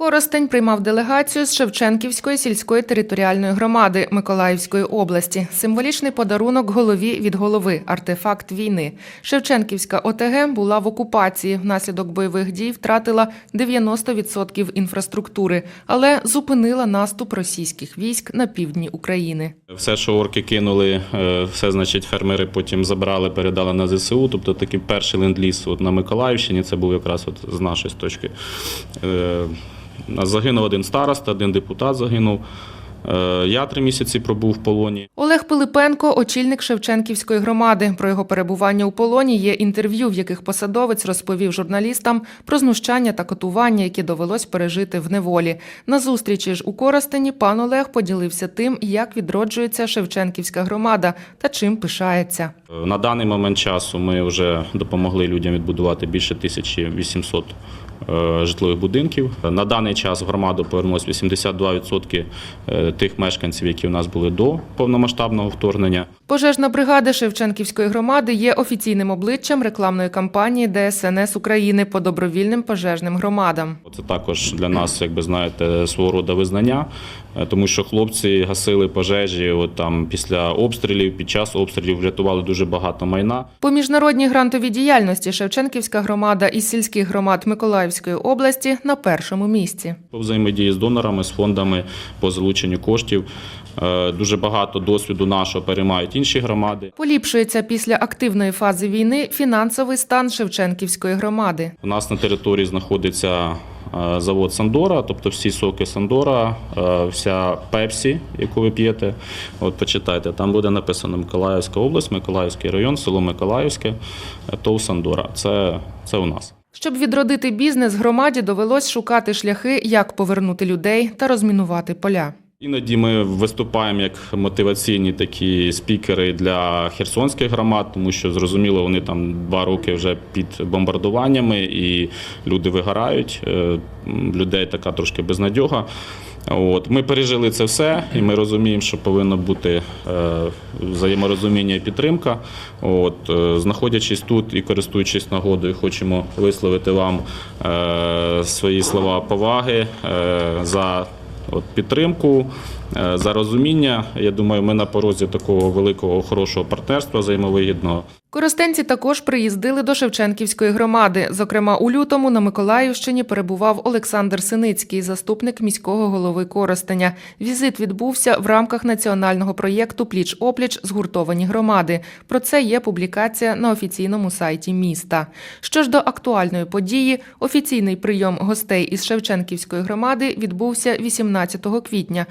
Коростень приймав делегацію з Шевченківської сільської територіальної громади Миколаївської області. Символічний подарунок голові від голови артефакт війни. Шевченківська ОТГ була в окупації. Внаслідок бойових дій втратила 90% інфраструктури, але зупинила наступ російських військ на півдні України. Все, що орки кинули, е, все, значить, фермери потім забрали, передали на ЗСУ. Тобто такий перший ленд-ліз на Миколаївщині, це був якраз от з нашої точки. Е, Загинув один староста, один депутат загинув. Е, Я три місяці пробув в полоні. Олег Пилипенко, очільник Шевченківської громади. Про його перебування у полоні є інтерв'ю, в яких посадовець розповів журналістам про знущання та катування, які довелось пережити в неволі. На зустрічі ж у Коростені пан Олег поділився тим, як відроджується Шевченківська громада та чим пишається. Е, На даний момент часу ми вже допомогли людям відбудувати більше 1800 е, житлових будинків. На даний час в громаду повернулось 82% е, тих мешканців, які у нас були до повномасштабного вторгнення. Пожежна бригада Шевченківської громади є офіційним обличчям рекламної кампанії ДСНС України по добровільним пожежним громадам. Це також для нас, як би знаєте, свого роду визнання, е, тому що хлопці гасили пожежі от там після обстрілів, під час обстрілів врятували дуже багато майна. По міжнародній грантовій діяльності Шевченківська громада із сільських громад Миколаївської області на першому місці. По взаємодії з донорами, з фондами по залученню коштів. Е, Дуже багато досвіду нашого переймають інші громади. Polіпшується після активної фази війни фінансовий стан Шевченківської громади. У нас на території знаходиться е, завод Сандора, тобто всі соки Сандора, е, вся пепсі, яку ви п'єте. От почитайте, там буде написано Миколаївська область, Миколаївський район, село Миколаївське, ТОВ Сандора. Це, це у нас. Щоб відродити бізнес, громаді довелось шукати шляхи, як повернути людей та розмінувати поля. Іноді ми виступаємо як мотиваційні такі спікери для херсонських громад, тому що зрозуміло, вони там два роки вже під бомбардуваннями і люди вигорають. е, Людей така трошки безнадьога. От ми пережили це все, і ми розуміємо, що повинно бути е, взаєморозуміння і підтримка. От е, знаходячись тут і користуючись нагодою, хочемо висловити вам свої слова поваги за от, підтримку, за розуміння. Я думаю, ми на порозі такого великого хорошого партнерства взаємовигідного. Коростенці також приїздили до Шевченківської громади. Зокрема, у лютому на Миколаївщині перебував Олександр Синицький, заступник міського голови Коростеня. Візит відбувся в рамках національного проєкту Пліч опліч згуртовані громади. Про це є публікація на офіційному сайті міста. Що ж до актуальної події, офіційний прийом гостей із Шевченківської громади відбувся 18 квітня.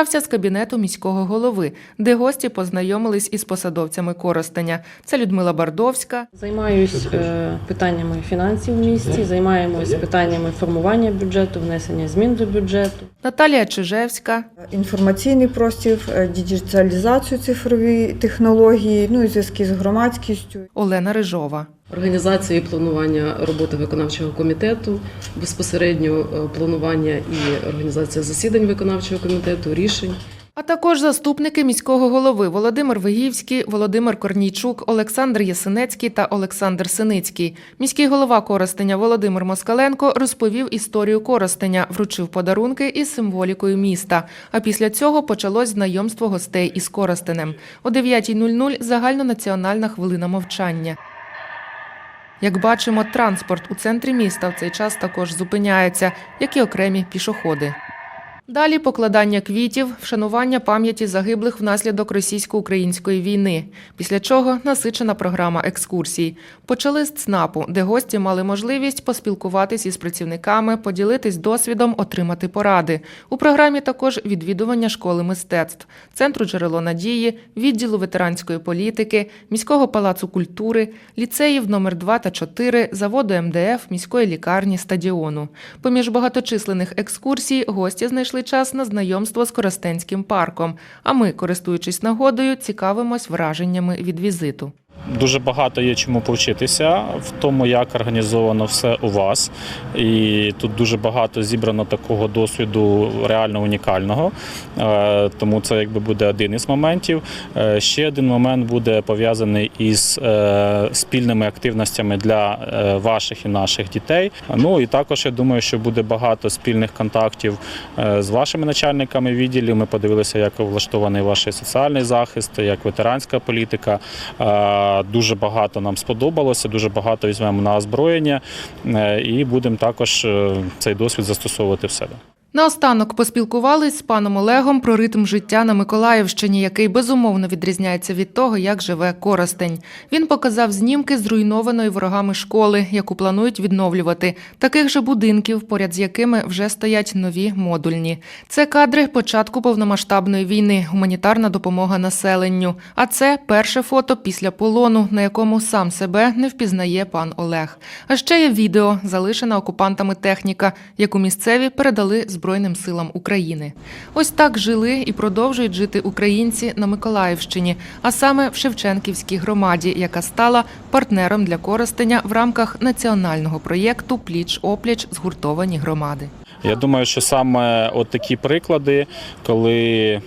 Почався з кабінету міського голови, де гості познайомились із посадовцями Коростеня. Це Людмила Бардовська, Займаюсь е, питаннями фінансів в місті, займаємось питаннями формування бюджету, внесення змін до бюджету. Наталія Чижевська, інформаційний простір, е, діджиталізацію цифрові технології, ну і зв'язки з громадськістю. Олена Рижова. Організація планування роботи виконавчого комітету, безпосередньо е, планування і організація засідань виконавчого комітету, рішень. А також заступники міського голови Володимир Вигівський, Володимир Корнійчук, Олександр Ясинецький та Олександр Синицький. Міський голова Коростеня Володимир Москаленко розповів історію Коростеня, вручив подарунки із символікою міста. А після цього почалось знайомство гостей із Коростенем. О 9.00 загальнонаціональна хвилина мовчання. Як бачимо, транспорт у центрі міста в цей час також зупиняється, як і окремі пішоходи. Далі покладання квітів, вшанування пам'яті загиблих внаслідок російсько-української війни. Після чого насичена програма екскурсій. Почали з ЦНАПу, де гості мали можливість поспілкуватись із працівниками, поділитись досвідом, отримати поради. У програмі також відвідування школи мистецтв, центру джерело надії, відділу ветеранської політики, міського палацу культури, ліцеїв номер 2 та 4, заводу МДФ, міської лікарні, стадіону. Поміж багаточисленних екскурсій гості знайшли час на знайомство з Коростенським парком. А ми, користуючись нагодою, цікавимось враженнями від візиту. Дуже багато є чому повчитися в тому, як організовано все у вас. І тут дуже багато зібрано такого досвіду реально унікального. Е, Тому це якби буде один із моментів. Е, Ще один момент буде пов'язаний із е, спільними активностями для ваших і наших дітей. Ну і також я думаю, що буде багато спільних контактів з вашими начальниками відділів. Ми подивилися, як влаштований ваш соціальний захист, як ветеранська політика. Дуже багато нам сподобалося, дуже багато візьмемо на озброєння е, і будемо також е, цей досвід застосовувати в себе. Наостанок поспілкувались з паном Олегом про ритм життя на Миколаївщині, який безумовно відрізняється від того, як живе Коростень. Він показав знімки зруйнованої ворогами школи, яку планують відновлювати, таких же будинків, поряд з якими вже стоять нові модульні. Це кадри початку повномасштабної війни, гуманітарна допомога населенню. А це перше фото після полону, на якому сам себе не впізнає пан Олег. А ще є відео, залишена окупантами техніка, яку місцеві передали Збройним силам України. Ось так жили і продовжують жити українці на Миколаївщині, а саме в Шевченківській громаді, яка стала партнером для користення в рамках національного проєкту Пліч опліч згуртовані громади. Я думаю, що саме от такі приклади, коли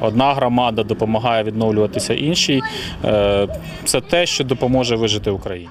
одна громада допомагає відновлюватися іншій, е, це те, що допоможе вижити Україні.